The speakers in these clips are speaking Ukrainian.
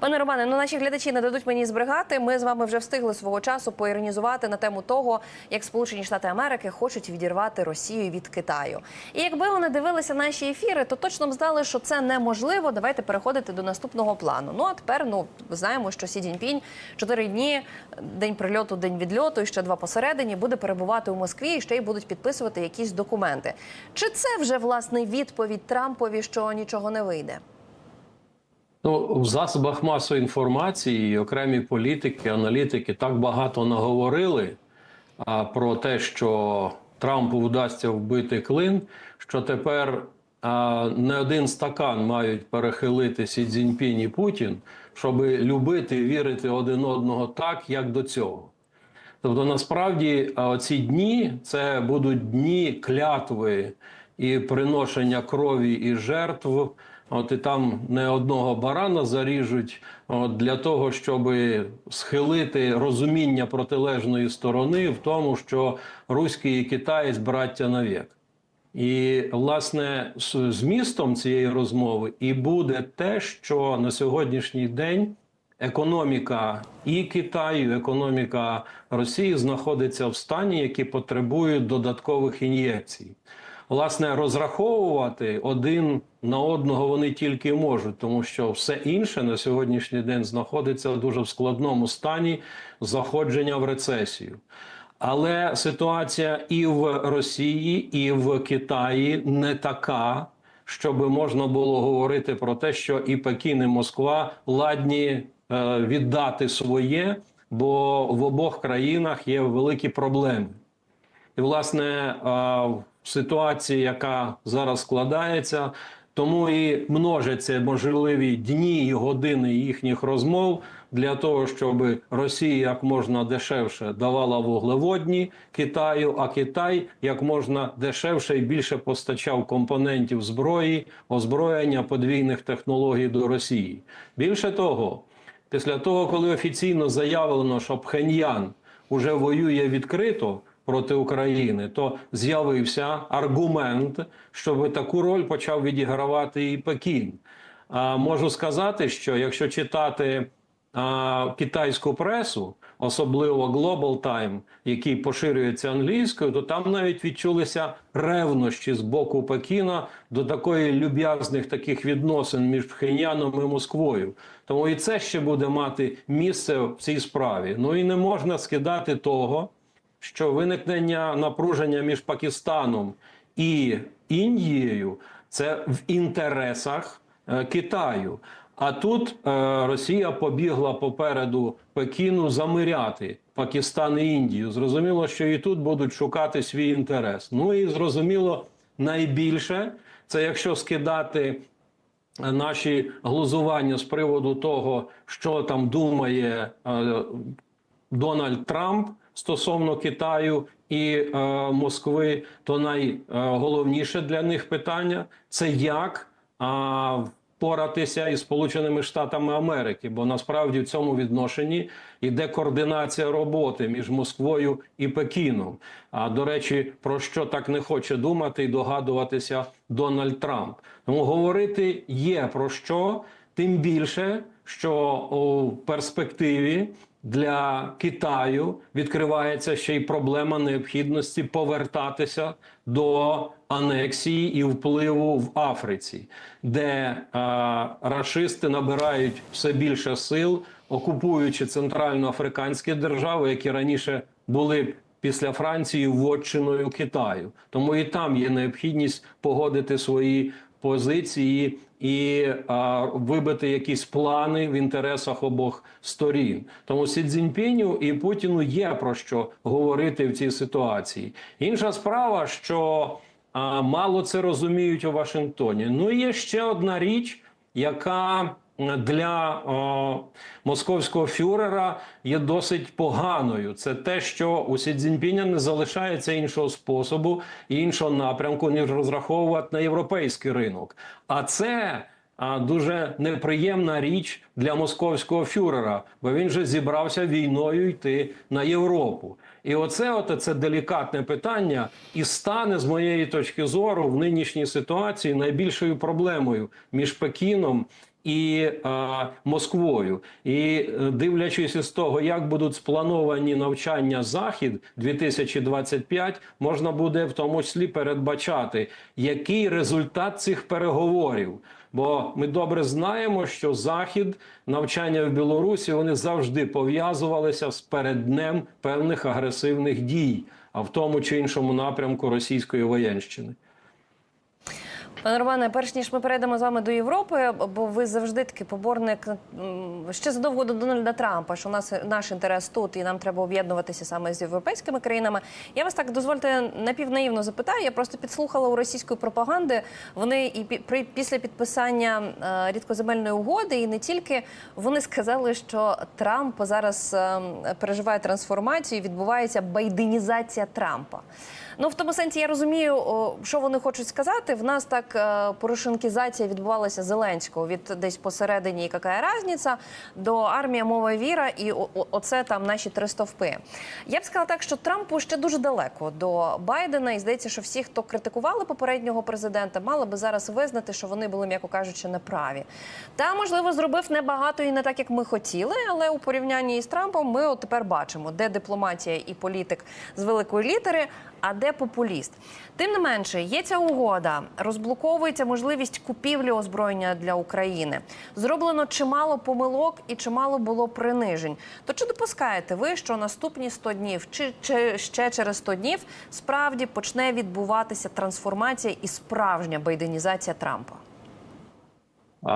Пане Романе, ну наші глядачі не дадуть мені збрехати. Ми з вами вже встигли свого часу поіронізувати на тему того, як Сполучені Штати Америки хочуть відірвати Росію від Китаю. І якби вони дивилися наші ефіри, то точно б знали, що це неможливо. Давайте переходити до наступного плану. Ну а тепер ну знаємо, що Сі Цзіньпінь чотири дні, день прильоту, день відльоту, і ще два посередині, буде перебувати у Москві і ще й будуть підписувати якісь документи. Чи це вже власне відповідь Трампові, що нічого не вийде? Ну, в засобах масової інформації окремі політики, аналітики так багато наговорили а, про те, що Трампу вдасться вбити клин, що тепер а, не один стакан мають перехилити Сі Цзіньпінь і Путін, щоб любити вірити один одного так, як до цього. Тобто, насправді, ці дні це будуть дні клятви і приношення крові і жертв. От і там не одного барана заріжуть от, для того, щоб схилити розуміння протилежної сторони в тому, що руський і китаєць браття навік. І власне з- змістом цієї розмови і буде те, що на сьогоднішній день економіка і Китаю, економіка Росії знаходиться в стані, який потребує додаткових ін'єкцій. Власне, розраховувати один на одного вони тільки можуть, тому що все інше на сьогоднішній день знаходиться в дуже складному стані заходження в рецесію. Але ситуація і в Росії, і в Китаї не така, щоб можна було говорити про те, що і Пекін, і Москва ладні е, віддати своє, бо в обох країнах є великі проблеми. І, власне, ситуації, яка зараз складається, тому і множаться можливі дні і години їхніх розмов для того, щоб Росія як можна дешевше давала вуглеводні Китаю, а Китай як можна дешевше і більше постачав компонентів зброї, озброєння подвійних технологій до Росії. Більше того, після того, коли офіційно заявлено, що Пхеньян уже воює відкрито проти України, то з'явився аргумент, щоб таку роль почав відігравати і Пекін. А можу сказати, що якщо читати а, китайську пресу, особливо Global Time, який поширюється англійською, то там навіть відчулися ревнощі з боку Пекіна до такої люб'язних таких відносин між Пхеньяном і Москвою. Тому і це ще буде мати місце в цій справі. Ну і не можна скидати того, що виникнення напруження між Пакистаном і Індією це в інтересах е, Китаю. А тут е, Росія побігла попереду Пекіну замиряти Пакистан і Індію. Зрозуміло, що і тут будуть шукати свій інтерес. Ну і зрозуміло, найбільше це якщо скидати наші глузування з приводу того, що там думає е, Дональд Трамп стосовно Китаю і е, Москви, то найголовніше для них питання це як а, впоратися із Сполученими Штатами Америки, бо насправді в цьому відношенні йде координація роботи між Москвою і Пекіном. А до речі, про що так не хоче думати і догадуватися Дональд Трамп. Тому говорити є про що, тим більше, що у перспективі для Китаю відкривається ще й проблема необхідності повертатися до анексії і впливу в Африці, де е, рашисти набирають все більше сил, окупуючи центральноафриканські держави, які раніше були після Франції вотчиною Китаю. Тому і там є необхідність погодити свої позиції і а, вибити якісь плани в інтересах обох сторін. Тому Сі Цзіньпіню і Путіну є про що говорити в цій ситуації. Інша справа, що а, мало це розуміють у Вашингтоні. Ну і є ще одна річ, яка для о, московського фюрера є досить поганою. Це те, що у Сі Цзіньпіня не залишається іншого способу і іншого напрямку, ніж розраховувати на європейський ринок. А це а, дуже неприємна річ для московського фюрера, бо він же зібрався війною йти на Європу. І оце, от, це делікатне питання, і стане з моєї точки зору в нинішній ситуації найбільшою проблемою між Пекіном і е, Москвою. І е, дивлячись із того, як будуть сплановані навчання Захід 2025, можна буде в тому числі передбачати, який результат цих переговорів. Бо ми добре знаємо, що захід навчання в Білорусі вони завжди пов'язувалися з передднем певних агресивних дій, а в тому чи іншому напрямку російської воєнщини. Пане Романе, перш ніж ми перейдемо з вами до Європи, бо ви завжди такий поборник ще задовго до Дональда Трампа, що у нас наш інтерес тут, і нам треба об'єднуватися саме з європейськими країнами. Я вас так дозвольте напівнаївно запитаю. Я просто підслухала у російської пропаганди. Вони і при після підписання е, рідкоземельної угоди, і не тільки вони сказали, що Трамп зараз е, переживає трансформацію. Відбувається байденізація Трампа. Ну в тому сенсі я розумію, що вони хочуть сказати. В нас так е, порошенкізація відбувалася Зеленського від десь посередині, яка різниця, до армія, мова, віра, і оце там наші три стовпи. Я б сказала так, що Трампу ще дуже далеко до Байдена, і здається, що всі, хто критикували попереднього президента, мали би зараз визнати, що вони були, м'яко кажучи, неправі. Та можливо зробив небагато і не так, як ми хотіли, але у порівнянні із Трампом ми от тепер бачимо, де дипломатія і політик з великої літери, а де популіст. Тим не менше, є ця угода, розблоковується можливість купівлі озброєння для України. Зроблено чимало помилок і чимало було принижень. То чи допускаєте ви, що наступні 100 днів, чи, чи ще через 100 днів справді почне відбуватися трансформація і справжня байденізація Трампа?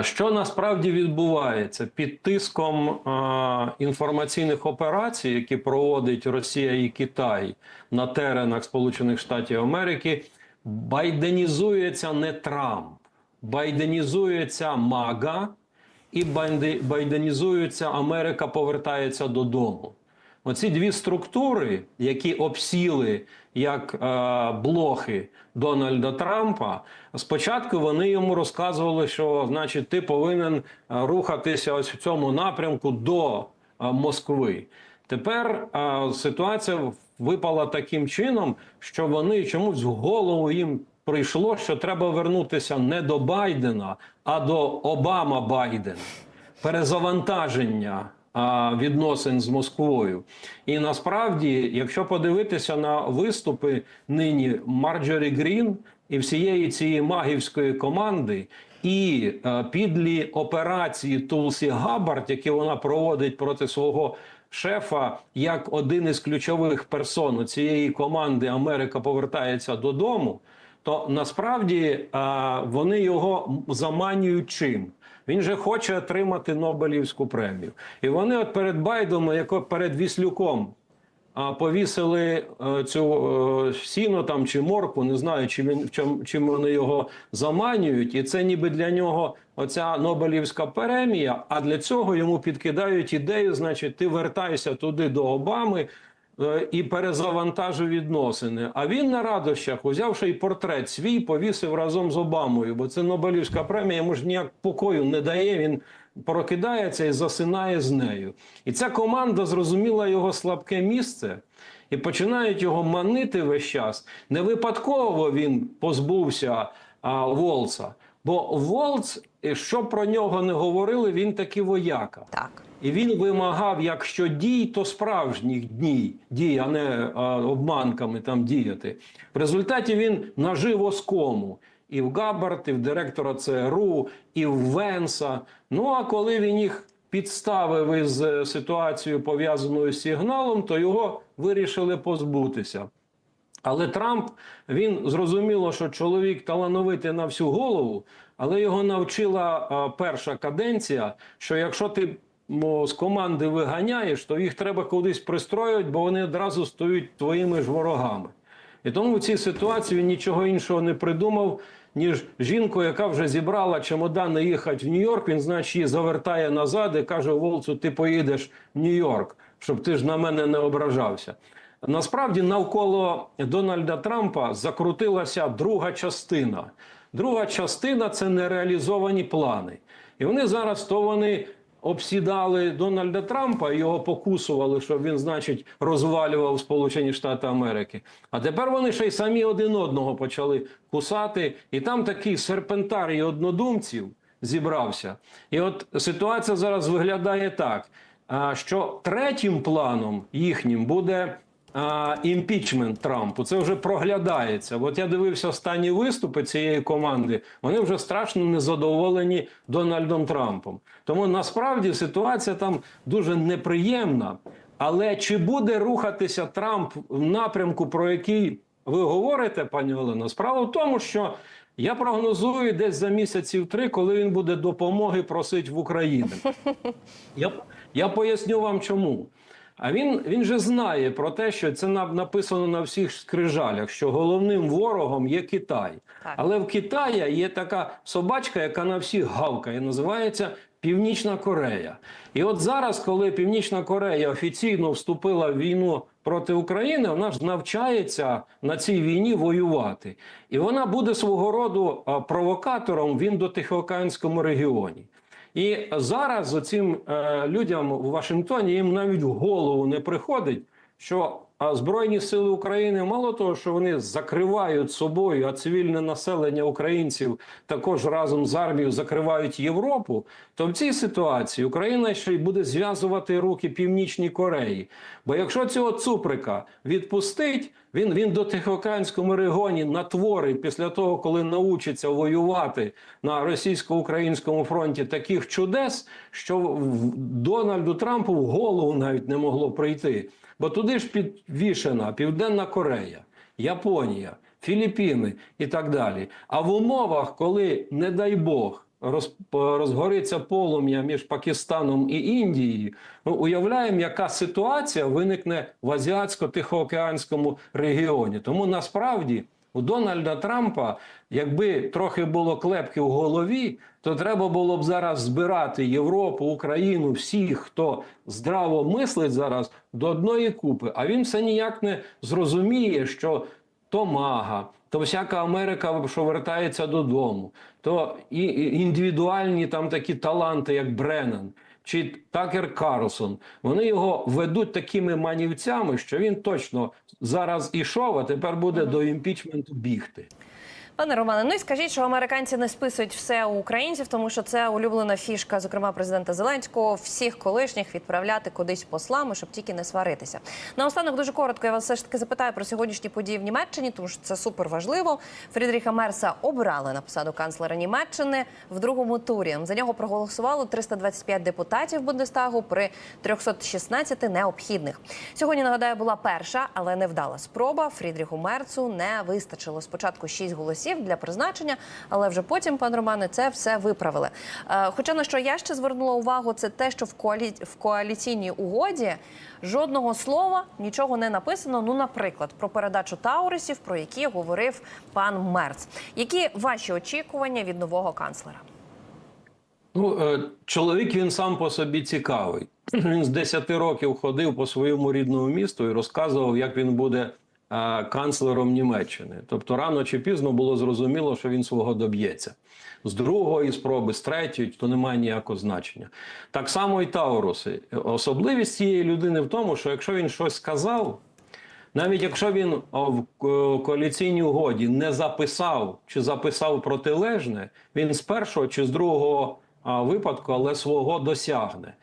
Що насправді відбувається під тиском інформаційних операцій, які проводить Росія і Китай на теренах Сполучених Штатів Америки, байденізується не Трамп, байденізується Мага і байде- байденізується Америка повертається додому. Оці дві структури, які обсіли як е, блохи Дональда Трампа, спочатку вони йому розказували, що значить ти повинен е, рухатися ось в цьому напрямку до е, Москви. Тепер е, ситуація випала таким чином, що вони чомусь в голову їм прийшло, що треба вернутися не до Байдена, а до Обама Байдена перезавантаження відносин з Москвою. І насправді, якщо подивитися на виступи нині Марджорі Грін і всієї цієї магівської команди. І е, підлі операції Тулсі Габбард, які вона проводить проти свого шефа, як один із ключових персон цієї команди Америка повертається додому, то насправді а, вони його заманюють чим? Він же хоче отримати Нобелівську премію. І вони от перед Байденом, як перед Віслюком, повісили е, цю е, сіно там чи морку, не знаю, чи він чим, чим вони його заманюють, і це ніби для нього оця Нобелівська премія. А для цього йому підкидають ідею, значить, ти вертайся туди до Обами. Е, І перезавантажив відносини. А він на радощах, узявши й портрет свій, повісив разом з Обамою, бо це Нобелівська премія, йому ж ніяк покою не дає. Він прокидається і засинає з нею. І ця команда зрозуміла його слабке місце і починають його манити весь час. Не випадково він позбувся а, Волца. Бо Волц, що про нього не говорили, він таки вояка. Так. І він вимагав, якщо дій, то справжніх дій, дій, а не а, обманками там діяти. В результаті він нажив оскому і в Габбард, і в директора ЦРУ, і в Венса. Ну а коли він їх підставив із е, ситуацією пов'язаною з сигналом, то його вирішили позбутися. Але Трамп він зрозуміло, що чоловік талановитий на всю голову, але його навчила а, перша каденція, що якщо ти мо, з команди виганяєш, то їх треба кудись пристроювати, бо вони одразу стають твоїми ж ворогами. І тому в цій ситуації він нічого іншого не придумав, ніж жінку, яка вже зібрала чемодани їхати в Нью-Йорк. Він, значить, її завертає назад і каже: Волцу, ти поїдеш в Нью-Йорк, щоб ти ж на мене не ображався. Насправді навколо Дональда Трампа закрутилася друга частина. Друга частина це нереалізовані плани. І вони зараз то вони обсідали Дональда Трампа його покусували, щоб він, значить, розвалював Сполучені Штати Америки. А тепер вони ще й самі один одного почали кусати. І там такий серпентарій однодумців, зібрався. І от ситуація зараз виглядає так, що третім планом їхнім буде а, імпічмент Трампу. Це вже проглядається. От я дивився останні виступи цієї команди. Вони вже страшно незадоволені Дональдом Трампом. Тому насправді ситуація там дуже неприємна. Але чи буде рухатися Трамп в напрямку, про який ви говорите, пані Олено? Справа в тому, що я прогнозую десь за місяців три, коли він буде допомоги просити в Україні. Я, я поясню вам чому. А він, він же знає про те, що це на- написано на всіх скрижалях, що головним ворогом є Китай. Так. Але в Китаї є така собачка, яка на всіх гавкає, називається Північна Корея. І от зараз, коли Північна Корея офіційно вступила в війну проти України, вона ж навчається на цій війні воювати. І вона буде свого роду провокатором в індотихоокеанському регіоні. І зараз оцим е, людям у Вашингтоні їм навіть в голову не приходить, що Збройні сили України мало того, що вони закривають собою, а цивільне населення українців також разом з армією закривають Європу. То в цій ситуації Україна ще й буде зв'язувати руки Північній Кореї. Бо якщо цього цуприка відпустить, він, він до Тихоокеанському регіоні натворить після того, коли научиться воювати на російсько-українському фронті таких чудес, що Дональду Трампу в голову навіть не могло прийти. Бо туди ж підвішена Південна Корея, Японія, Філіппіни і так далі. А в умовах, коли, не дай Бог, розгориться полум'я між Пакистаном і Індією, ну, уявляємо, яка ситуація виникне в Азіатсько-Тихоокеанському регіоні. Тому насправді у Дональда Трампа, якби трохи було клепки в голові, то треба було б зараз збирати Європу, Україну, всіх, хто здраво мислить зараз до одної купи. А він все ніяк не зрозуміє, що то мага, то всяка Америка, що вертається додому, то і індивідуальні там такі таланти, як Бреннан чи Такер Карлсон, вони його ведуть такими манівцями, що він точно зараз ішов, а тепер буде до імпічменту бігти. Пане Романе, ну і скажіть, що американці не списують все у українців, тому що це улюблена фішка, зокрема президента Зеленського, всіх колишніх відправляти кудись послами, щоб тільки не сваритися. Наостанок дуже коротко я вас все ж таки запитаю про сьогоднішні події в Німеччині, тому що це супер важливо. Фрідріха Мерса обрали на посаду канцлера Німеччини в другому турі. За нього проголосувало 325 депутатів Бундестагу при 316 необхідних. Сьогодні нагадаю, була перша, але невдала спроба. Фрідріху Мерцу не вистачило спочатку 6 голосів для призначення, але вже потім, пан Романе, це все виправили. Е, Хоча на що я ще звернула увагу, це те, що в коалі... в коаліційній угоді жодного слова нічого не написано. Ну, наприклад, про передачу Таурисів, про які говорив пан Мерц. Які ваші очікування від нового канцлера? Ну, е, чоловік він сам по собі цікавий. Він з 10 років ходив по своєму рідному місту і розказував, як він буде канцлером Німеччини. Тобто, рано чи пізно було зрозуміло, що він свого доб'ється. З другої спроби, з третьої, то немає ніякого значення. Так само і Тауруси. Особливість цієї людини в тому, що якщо він щось сказав, навіть якщо він в коаліційній угоді не записав чи записав протилежне, він з першого чи з другого випадку, але свого досягне.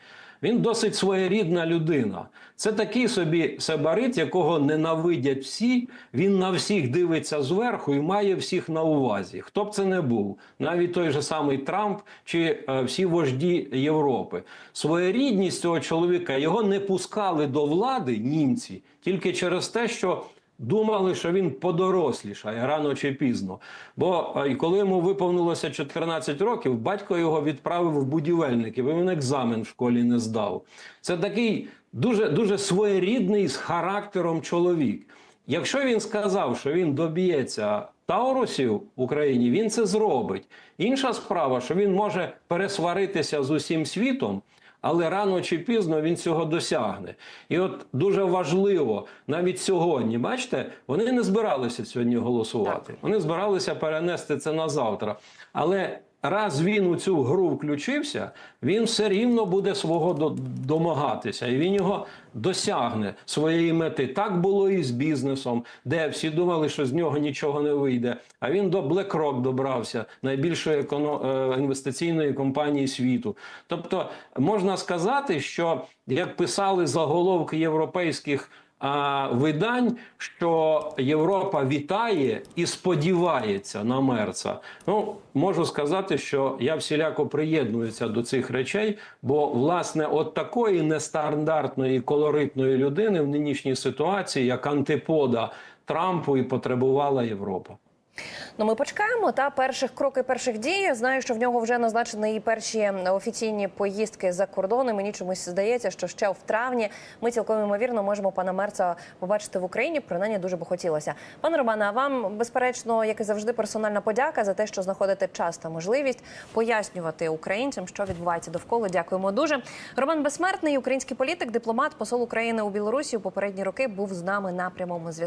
Він досить своєрідна людина. Це такий собі сабарит, якого ненавидять всі. Він на всіх дивиться зверху і має всіх на увазі. Хто б це не був, навіть той же самий Трамп чи е, всі вожді Європи. Своєрідність цього чоловіка його не пускали до влади німці тільки через те, що думали, що він подорослішає рано чи пізно. Бо е, і коли йому виповнилося 14 років, батько його відправив в будівельники, бо він екзамен в школі не здав. Це такий дуже, дуже своєрідний з характером чоловік. Якщо він сказав, що він доб'ється Таурусів в Україні, він це зробить. Інша справа, що він може пересваритися з усім світом. Але рано чи пізно він цього досягне. І от дуже важливо навіть сьогодні, бачите, вони не збиралися сьогодні голосувати. Вони збиралися перенести це на завтра. Але раз він у цю гру включився, він все рівно буде свого домагатися, і він його досягне своєї мети. Так було і з бізнесом, де всі думали, що з нього нічого не вийде. А він до BlackRock добрався, найбільшої еконо- е, інвестиційної компанії світу. Тобто можна сказати, що як писали заголовки європейських видань, що Європа вітає і сподівається на мерца. Ну можу сказати, що я всіляко приєднуюся до цих речей, бо власне от такої нестандартної колоритної людини в нинішній ситуації, як антипода Трампу, і потребувала Європа. Ну, ми почекаємо та перших крок і перших дій. Знаю, що в нього вже назначені і перші офіційні поїздки за кордони. Мені чомусь здається, що ще в травні ми цілком ймовірно можемо пана Мерца побачити в Україні. Принаймні дуже би хотілося. Пане Романе, а вам безперечно, як і завжди, персональна подяка за те, що знаходите час та можливість пояснювати українцям, що відбувається довкола. Дякуємо дуже. Роман Безсмертний, український політик, дипломат, посол України у Білорусі у попередні роки був з нами на прямому зв'язку.